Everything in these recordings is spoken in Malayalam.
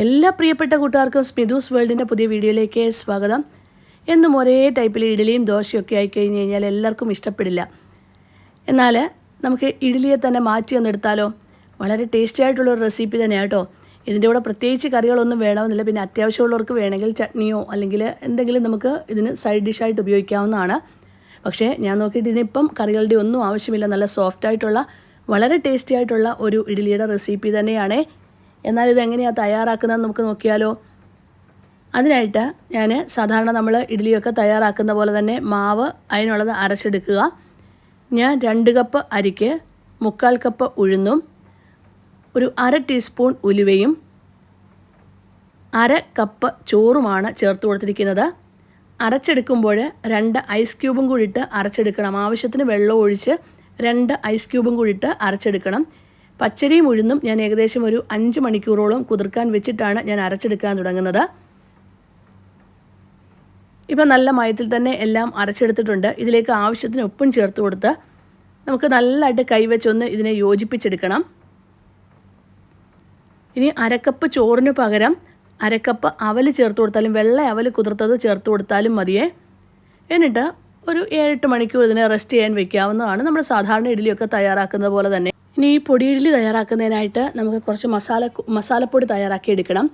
എല്ലാ പ്രിയപ്പെട്ട കൂട്ടുകാർക്കും സ്മിതൂസ് വേൾഡിന്റെ പുതിയ വീഡിയോയിലേക്ക് സ്വാഗതം. എന്നും ഒരേ ടൈപ്പിൽ ഇഡ്ഡലിയും ദോശയൊക്കെ ആയി കഴിഞ്ഞ് കഴിഞ്ഞാൽ എല്ലാവർക്കും ഇഷ്ടപ്പെടില്ല. എന്നാൽ നമുക്ക് ഇഡ്ഡലിയെ തന്നെ മാറ്റി ഒന്നെടുത്താലോ വളരെ ടേസ്റ്റി ആയിട്ടുള്ള ഒരു റെസിപ്പി തന്നെയാണ് കേട്ടോ. ഇതിന്റെ കൂടെ പ്രത്യേകിച്ച് കറികളൊന്നും വേണമെന്നില്ല. പിന്നെ അത്യാവശ്യമുള്ളവർക്ക് വേണമെങ്കിൽ ചട്നിയോ അല്ലെങ്കിൽ എന്തെങ്കിലും നമുക്ക് ഇതിന് സൈഡ് ഡിഷായിട്ട് ഉപയോഗിക്കാവുന്നതാണ്. പക്ഷേ ഞാൻ നോക്കിയിട്ട് ഇതിനിപ്പം കറികളുടെ ഒന്നും ആവശ്യമില്ല. നല്ല സോഫ്റ്റ് ആയിട്ടുള്ള വളരെ ടേസ്റ്റി ആയിട്ടുള്ള ഒരു ഇഡ്ഡലിയുടെ റെസിപ്പി തന്നെയാണ് എന്നാൽ ഇതെങ്ങനെയാണ് തയ്യാറാക്കുന്നതെന്ന് നമുക്ക് നോക്കിയാലോ? അതിനായിട്ട് ഞാൻ സാധാരണ നമ്മൾ ഇഡ്ഡലിയൊക്കെ തയ്യാറാക്കുന്ന പോലെ തന്നെ മാവ് അതിനുള്ളത് അരച്ചെടുക്കുക. ഞാൻ രണ്ട് കപ്പ് അരിക്ക് മുക്കാൽ കപ്പ് ഉഴുന്നും ഒരു അര ടീസ്പൂൺ ഉലുവയും അര കപ്പ് ചോറുമാണ് ചേർത്ത് കൊടുത്തിരിക്കുന്നത്. അരച്ചെടുക്കുമ്പോൾ രണ്ട് ഐസ് ക്യൂബും കൂടിയിട്ട് അരച്ചെടുക്കണം. ആവശ്യത്തിന് വെള്ളം ഒഴിച്ച് രണ്ട് ഐസ് ക്യൂബും കൂടിയിട്ട് അരച്ചെടുക്കണം. പച്ചരിയും ഉഴുന്നും ഞാൻ ഏകദേശം ഒരു അഞ്ച് മണിക്കൂറോളം കുതിർക്കാൻ വെച്ചിട്ടാണ് ഞാൻ അരച്ചെടുക്കാൻ തുടങ്ങുന്നത്. ഇപ്പം നല്ല മയത്തിൽ തന്നെ എല്ലാം അരച്ചെടുത്തിട്ടുണ്ട്. ഇതിലേക്ക് ആവശ്യത്തിന് ഉപ്പും ചേർത്ത് കൊടുത്ത് നമുക്ക് നല്ലതായിട്ട് കൈവച്ചൊന്ന് ഇതിനെ യോജിപ്പിച്ചെടുക്കണം. ഇനി അരക്കപ്പ് ചോറിന് പകരം അരക്കപ്പ് അവൽ ചേർത്ത് കൊടുത്താലും വെള്ള അവൽ കുതിർത്തത് ചേർത്ത് കൊടുത്താലും മതിയേ. എന്നിട്ട് ഒരു ഏഴെട്ട് മണിക്കൂർ ഇതിനെ റെസ്റ്റ് ചെയ്യാൻ വെക്കാവുന്നതാണ്. നമ്മൾ സാധാരണ ഇഡ്ഡലിയൊക്കെ തയ്യാറാക്കുന്നത് പോലെ തന്നെ. ഇനി ഈ തയ്യാറാക്കുന്നതിനായിട്ട് നമുക്ക് കുറച്ച് മസാല മസാലപ്പൊടി തയ്യാറാക്കി എടുക്കണം.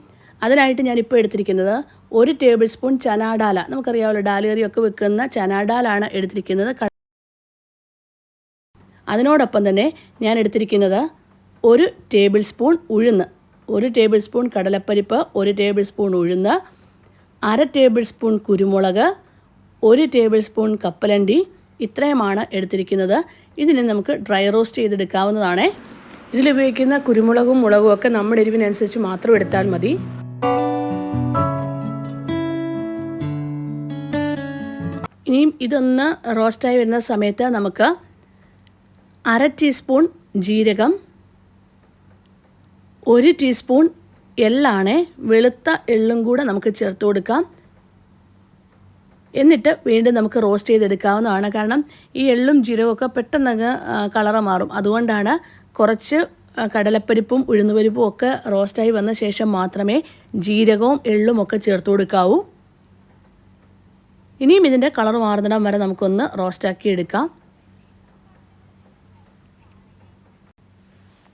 അതിനായിട്ട് ഞാനിപ്പോൾ എടുത്തിരിക്കുന്നത് ഒരു ടേബിൾ സ്പൂൺ ചനാഡാല നമുക്കറിയാമല്ലോ ഡാലേറിയൊക്കെ വെക്കുന്ന ചനാഡാലാണ് എടുത്തിരിക്കുന്നത്. അതിനോടൊപ്പം തന്നെ ഞാൻ എടുത്തിരിക്കുന്നത് ഒരു ടേബിൾ സ്പൂൺ ഉഴുന്ന്. ഒരു ടേബിൾ സ്പൂൺ കടലപ്പരിപ്പ് ഒരു ടേബിൾ സ്പൂൺ ഉഴുന്ന് അര ടേബിൾ സ്പൂൺ കുരുമുളക് ഒരു ടേബിൾ സ്പൂൺ കപ്പലണ്ടി ഇത്രയുമാണ് എടുത്തിരിക്കുന്നത്. ഇതിനെ നമുക്ക് ഡ്രൈ റോസ്റ്റ് ചെയ്തെടുക്കാവുന്നതാണ്. ഇതിലുപയോഗിക്കുന്ന കുരുമുളകും മുളകും ഒക്കെ നമ്മുടെ എരിവിനനുസരിച്ച് മാത്രം എടുത്താൽ മതി. ഇനിയും ഇതൊന്ന് റോസ്റ്റായി വരുന്ന സമയത്ത് നമുക്ക് അര ടീസ്പൂൺ ജീരകം ഒരു ടീസ്പൂൺ എള്ളാണ് വെളുത്ത എള്ളും കൂടെ നമുക്ക് ചേർത്ത് കൊടുക്കാം. എന്നിട്ട് വീണ്ടും നമുക്ക് റോസ്റ്റ് ചെയ്തെടുക്കാവുന്നതാണ്. കാരണം ഈ എള്ളും ജീരകമൊക്കെ പെട്ടെന്നങ്ങ് കളറ് മാറും. അതുകൊണ്ടാണ് കുറച്ച് കടലപ്പരിപ്പും ഉഴുന്നുപരിപ്പും ഒക്കെ റോസ്റ്റായി വന്ന ശേഷം മാത്രമേ ജീരകവും എള്ളും ഒക്കെ ചേർത്ത് കൊടുക്കാവൂ. ഇനിയും ഇതിന്റെ കളർ മാറുന്നിടം വരെ നമുക്കൊന്ന് റോസ്റ്റാക്കി എടുക്കാം.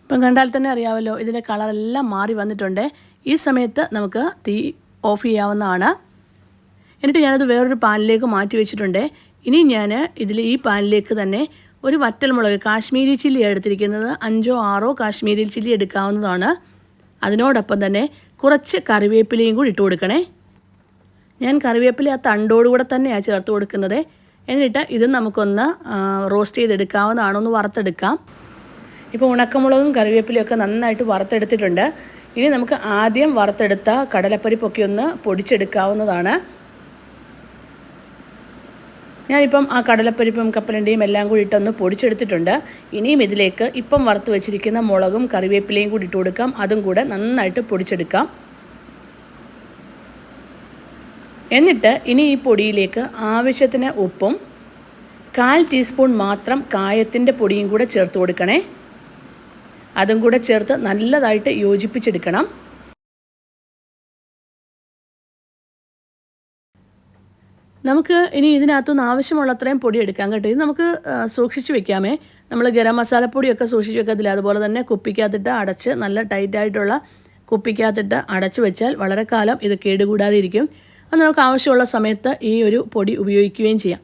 ഇപ്പം കണ്ടാൽ തന്നെ അറിയാമല്ലോ ഇതിന്റെ കളറെല്ലാം മാറി വന്നിട്ടുണ്ട്. ഈ സമയത്ത് നമുക്ക് തീ ഓഫ് ചെയ്യാവുന്നതാണ്. എന്നിട്ട് ഞാനത് വേറൊരു പാനിലേക്ക് മാറ്റി വെച്ചിട്ടുണ്ട്. ഇനി ഞാൻ ഇതിൽ ഈ പാനിലേക്ക് തന്നെ ഒരു വറ്റൽമുളക് കാശ്മീരി ചില്ലി എടുത്തിരിക്കുന്നത് അഞ്ചോ ആറോ കാശ്മീരി ചില്ലി എടുക്കാവുന്നതാണ്. അതിനോടൊപ്പം തന്നെ കുറച്ച് കറിവേപ്പിലയും കൂടി ഇട്ട് കൊടുക്കണേ. ഞാൻ കറിവേപ്പില ആ തണ്ടോടുകൂടെ തന്നെയാണ് ചേർത്ത് കൊടുക്കുന്നത്. എന്നിട്ട് ഇത് നമുക്കൊന്ന് റോസ്റ്റ് ചെയ്തെടുക്കാവുന്നതാണോ ഒന്ന് വറുത്തെടുക്കാം. ഇപ്പോൾ ഉണക്കമുളകും കറിവേപ്പിലയൊക്കെ നന്നായിട്ട് വറുത്തെടുത്തിട്ടുണ്ട്. ഇനി നമുക്ക് ആദ്യം വറുത്തെടുത്ത കടലപ്പരിപ്പൊക്കെ ഒന്ന് പൊടിച്ചെടുക്കാവുന്നതാണ്. ഞാനിപ്പം ആ കടലപ്പരിപ്പും കപ്പലണ്ടിയും എല്ലാം കൂടി ഇട്ടൊന്ന് പൊടിച്ചെടുത്തിട്ടുണ്ട്. ഇനിയും ഇതിലേക്ക് ഇപ്പം വറുത്ത് വെച്ചിരിക്കുന്ന മുളകും കറിവേപ്പിലയും കൂടി ഇട്ട് കൊടുക്കാം. അതും കൂടെ നന്നായിട്ട് പൊടിച്ചെടുക്കാം. എന്നിട്ട് ഇനി ഈ പൊടിയിലേക്ക് ആവശ്യത്തിന് ഉപ്പും കാൽ ടീസ്പൂൺ മാത്രം കായത്തിന്റെ പൊടിയും കൂടെ ചേർത്ത് കൊടുക്കണേ. അതും കൂടെ ചേർത്ത് നല്ലതായിട്ട് യോജിപ്പിച്ചെടുക്കണം. നമുക്ക് ഇനി ഇതിനകത്തുനിന്ന് ആവശ്യമുള്ളത്രയും പൊടി എടുക്കാം കേട്ടോ. ഇത് നമുക്ക് സൂക്ഷിച്ച് വെക്കാമേ. നമ്മൾ ഗരം മസാലപ്പൊടിയൊക്കെ സൂക്ഷിച്ച് വെക്കത്തില്ല. അതുപോലെ തന്നെ കുപ്പിക്കകത്തിട്ട് അടച്ച് നല്ല ടൈറ്റായിട്ടുള്ള കുപ്പിക്കകത്തിട്ട് അടച്ചു വെച്ചാൽ വളരെ കാലം ഇത് കേടുകൂടാതെ ഇരിക്കും അത് നമുക്ക് ആവശ്യമുള്ള സമയത്ത് ഈ ഒരു പൊടി ഉപയോഗിക്കുകയും ചെയ്യാം.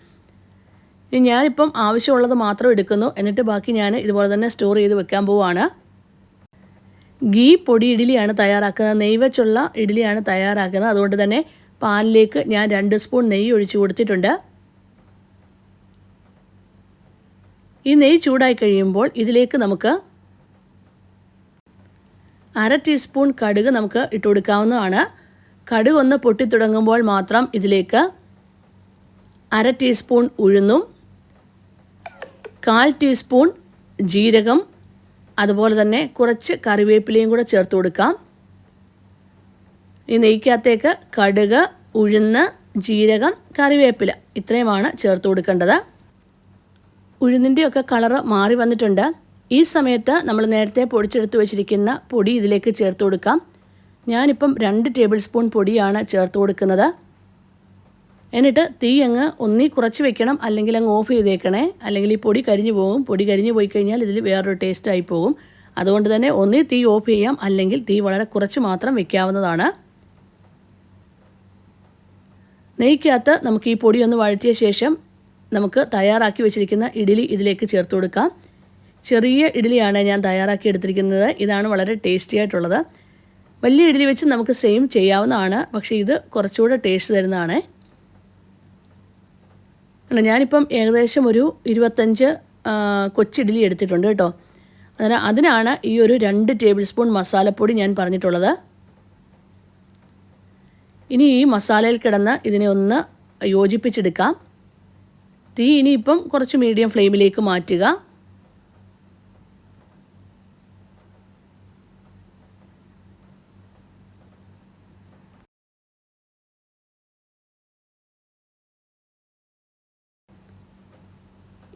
ഇനി ഞാനിപ്പം ആവശ്യമുള്ളത് മാത്രം എടുക്കുന്നു. എന്നിട്ട് ബാക്കി ഞാൻ ഇതുപോലെ തന്നെ സ്റ്റോർ ചെയ്ത് വെക്കാൻ പോവുകയാണ് ഗീ പൊടി ഇഡ്ഡലിയാണ് തയ്യാറാക്കുന്നത്. നെയ്വച്ചുള്ള ഇഡ്ഡലിയാണ് തയ്യാറാക്കുന്നത്. അതുകൊണ്ട് തന്നെ പാനിലേക്ക് ഞാൻ രണ്ട് സ്പൂൺ നെയ്യ് ഒഴിച്ചു കൊടുത്തിട്ടുണ്ട്. ഈ നെയ്യ് ചൂടായി കഴിയുമ്പോൾ ഇതിലേക്ക് നമുക്ക് അര ടീസ്പൂൺ കടുക് നമുക്ക് ഇട്ട് കൊടുക്കാവുന്നതാണ്. കടുക് ഒന്ന് പൊട്ടിത്തുടങ്ങുമ്പോൾ മാത്രം ഇതിലേക്ക് അര ടീസ്പൂൺ ഉഴുന്നും കാൽ ടീസ്പൂൺ ജീരകം അതുപോലെ തന്നെ കുറച്ച് കറിവേപ്പിലയും കൂടെ ചേർത്ത് കൊടുക്കാം. ഈ നെയ്ക്കകത്തേക്ക് കടുക് ഉഴുന്ന് ജീരകം കറിവേപ്പില ഇത്രയുമാണ് ചേർത്ത് കൊടുക്കേണ്ടത്. ഉഴുന്നിന്റെയൊക്കെ കളറ് മാറി വന്നിട്ടുണ്ട്. ഈ സമയത്ത് നമ്മൾ നേരത്തെ പൊടിച്ചെടുത്ത് വെച്ചിരിക്കുന്ന പൊടി ഇതിലേക്ക് ചേർത്ത് കൊടുക്കാം. ഞാനിപ്പം രണ്ട് ടേബിൾ സ്പൂൺ പൊടിയാണ് ചേർത്ത് കൊടുക്കുന്നത്. എന്നിട്ട് തീ അങ്ങ് ഒന്നീ കുറച്ച് വെക്കണം അല്ലെങ്കിൽ അങ്ങ് ഓഫ് ചെയ്തേക്കണേ. അല്ലെങ്കിൽ ഈ പൊടി കരിഞ്ഞു പോകും. പൊടി കരിഞ്ഞു പോയി കഴിഞ്ഞാൽ ഇതിൽ വേറൊരു ടേസ്റ്റായി പോകും. അതുകൊണ്ട് തന്നെ ഒന്നി തീ ഓഫ് ചെയ്യാം. അല്ലെങ്കിൽ തീ വളരെ കുറച്ച് മാത്രം വെക്കാവുന്നതാണ്. നെയ്ക്കകത്ത് നമുക്ക് ഈ പൊടി ഒന്ന് വഴറ്റിയ ശേഷം നമുക്ക് തയ്യാറാക്കി വെച്ചിരിക്കുന്ന ഇഡ്ഡലി ഇതിലേക്ക് ചേർത്ത് കൊടുക്കാം. ചെറിയ ഇഡ്ഡലിയാണ് ഞാൻ തയ്യാറാക്കി എടുത്തിരിക്കുന്നത്. ഇതാണ് വളരെ ടേസ്റ്റി ആയിട്ടുള്ളത്. വലിയ ഇഡ്ഡലി വെച്ച് നമുക്ക് സെയിം ചെയ്യാവുന്നതാണ്. പക്ഷേ ഇത് കുറച്ചുകൂടെ ടേസ്റ്റ് തരുന്നതാണ്. അല്ല ഞാനിപ്പം ഏകദേശം ഒരു ഇരുപത്തഞ്ച് കൊച്ചിഡ്ഡലി എടുത്തിട്ടുണ്ട് കേട്ടോ. അന്നേരം അതിനാണ് ഈ ഒരു രണ്ട് ടേബിൾ സ്പൂൺ മസാലപ്പൊടി ഞാൻ പറഞ്ഞിട്ടുള്ളത്. ഇനി ഈ മസാലയിൽ കിടന്ന് ഇതിനെ ഒന്ന് യോജിപ്പിച്ചെടുക്കാം. തീ ഇനിയിപ്പം കുറച്ച് മീഡിയം ഫ്ലെയിമിലേക്ക് മാറ്റുക.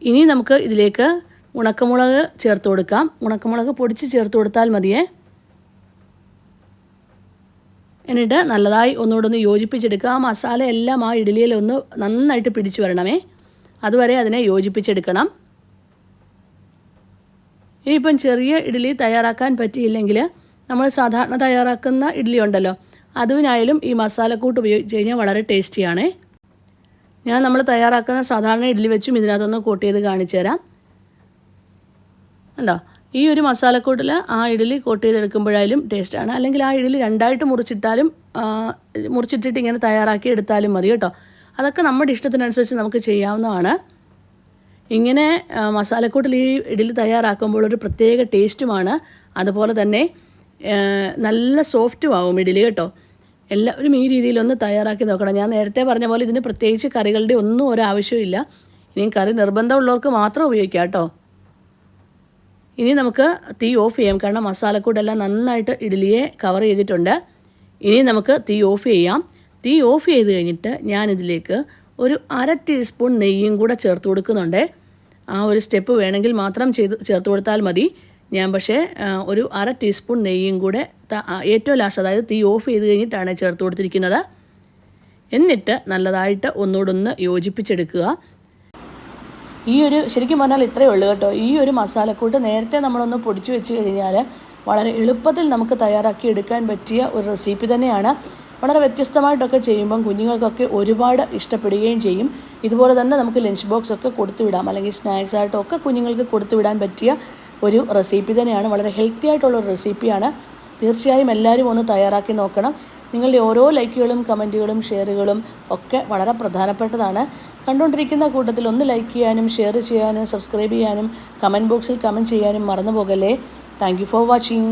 ഇനി നമുക്ക് ഇതിലേക്ക് ഉണക്കമുളക് ചേർത്ത് കൊടുക്കാം. ഉണക്കമുളക് പൊടിച്ച് ചേർത്ത് കൊടുത്താൽ മതിയേ. എന്നിട്ട് നല്ലതായി ഒന്നുകൂടെ ഒന്ന് യോജിപ്പിച്ചെടുക്കുക. ആ മസാല എല്ലാം ആ ഇഡ്ഡലിയിൽ ഒന്ന് നന്നായിട്ട് പിടിച്ചു വരണമേ. അതുവരെ അതിനെ യോജിപ്പിച്ചെടുക്കണം. ഇനിയിപ്പം ചെറിയ ഇഡ്ഡലി തയ്യാറാക്കാൻ പറ്റിയില്ലെങ്കിൽ നമ്മൾ സാധാരണ തയ്യാറാക്കുന്ന ഇഡ്ഡലി ഉണ്ടല്ലോ അതിനായാലും ഈ മസാലക്കൂട്ട് ഉപയോഗിച്ച് കഴിഞ്ഞാൽ വളരെ ടേസ്റ്റിയാണ്. ഞാൻ നമ്മൾ തയ്യാറാക്കുന്ന സാധാരണ ഇഡ്ഡലി വെച്ചും ഇതിനകത്തൊന്ന് കോട്ട് ചെയ്ത് കാണിച്ചു തരാം ഉണ്ടോ ഈ ഒരു മസാലക്കൂട്ടിൽ ആ ഇഡ്ഡലി കോട്ട് ചെയ്തെടുക്കുമ്പോഴായാലും ടേസ്റ്റാണ്. അല്ലെങ്കിൽ ആ ഇഡ്ഡലി രണ്ടായിട്ട് മുറിച്ചിട്ടാലും മുറിച്ചിട്ടിട്ട് ഇങ്ങനെ തയ്യാറാക്കി എടുത്താലും മതി കേട്ടോ. അതൊക്കെ നമ്മുടെ ഇഷ്ടത്തിനനുസരിച്ച് നമുക്ക് ചെയ്യാവുന്നതാണ്. ഇങ്ങനെ മസാലക്കൂട്ടിൽ ഈ ഇഡ്ഡലി തയ്യാറാക്കുമ്പോൾ ഒരു പ്രത്യേക ടേസ്റ്റുമാണ്. അതുപോലെ തന്നെ നല്ല സോഫ്റ്റും ആവും ഇഡ്ഡലി കേട്ടോ. എല്ലാവരും ഈ രീതിയിലൊന്ന് തയ്യാറാക്കി നോക്കണം. ഞാൻ നേരത്തെ പറഞ്ഞ പോലെ ഇതിന് പ്രത്യേകിച്ച് കറികളുടെ ഒന്നും ഒരാവശ്യമില്ല ഇനിയും കറി നിർബന്ധമുള്ളവർക്ക് മാത്രം ഉപയോഗിക്കാം കേട്ടോ. ഇനി നമുക്ക് തീ ഓഫ് ചെയ്യാം. കാരണം മസാലക്കൂടെല്ലാം നന്നായിട്ട് ഇഡ്ഡലിയെ കവർ ചെയ്തിട്ടുണ്ട്. ഇനി നമുക്ക് തീ ഓഫ് ചെയ്യാം. തീ ഓഫ് ചെയ്ത് കഴിഞ്ഞിട്ട് ഞാനിതിലേക്ക് ഒരു അര ടീസ്പൂൺ നെയ്യും കൂടെ ചേർത്ത് കൊടുക്കുന്നുണ്ട്. ആ ഒരു സ്റ്റെപ്പ് വേണമെങ്കിൽ മാത്രം ചെയ്ത് ചേർത്ത് കൊടുത്താൽ മതി. ഞാൻ പക്ഷേ ഒരു അര ടീസ്പൂൺ നെയ്യും കൂടെ ഏറ്റവും ലാസ്റ്റ് അതായത് തീ ഓഫ് ചെയ്ത് കഴിഞ്ഞിട്ടാണ് ചേർത്ത് കൊടുത്തിരിക്കുന്നത്. എന്നിട്ട് നല്ലതായിട്ട് ഒന്നോടൊന്ന് യോജിപ്പിച്ചെടുക്കുക. ഈ ഒരു ശരിക്കും പറഞ്ഞാൽ ഇത്രയേ ഉള്ളൂ കേട്ടോ. ഈ ഒരു മസാലക്കൂട്ട് നേരത്തെ നമ്മളൊന്ന് പൊടിച്ചു വെച്ച് കഴിഞ്ഞാൽ വളരെ എളുപ്പത്തിൽ നമുക്ക് തയ്യാറാക്കി എടുക്കാൻ പറ്റിയ ഒരു റെസിപ്പി തന്നെയാണ്. വളരെ വ്യത്യസ്തമായിട്ടൊക്കെ ചെയ്യുമ്പം കുഞ്ഞുങ്ങൾക്കൊക്കെ ഒരുപാട് ഇഷ്ടപ്പെടുകയും ചെയ്യും. ഇതുപോലെ തന്നെ നമുക്ക് ലഞ്ച് ബോക്സ് ഒക്കെ കൊടുത്തു വിടാം. അല്ലെങ്കിൽ സ്നാക്സ് ആയിട്ടോ ഒക്കെ കുഞ്ഞുങ്ങൾക്ക് കൊടുത്തു വിടാൻ പറ്റിയ ഒരു റെസിപ്പി തന്നെയാണ്. വളരെ ഹെൽത്തി ആയിട്ടുള്ള ഒരു റെസിപ്പിയാണ് തീർച്ചയായും എല്ലാവരും ഒന്ന് തയ്യാറാക്കി നോക്കണം. നിങ്ങളുടെ ഓരോ ലൈക്കുകളും കമന്റുകളും ഷെയറുകളും ഒക്കെ വളരെ പ്രധാനപ്പെട്ടതാണ്. കണ്ടുകൊണ്ടിരിക്കുന്ന കൂട്ടത്തിൽ ഒന്ന് ലൈക്ക് ചെയ്യാനും ഷെയർ ചെയ്യാനും സബ്സ്ക്രൈബ് ചെയ്യാനും കമന്റ് ബോക്സിൽ കമന്റ് ചെയ്യാനും മറന്നു പോകല്ലേ. Thank for watching.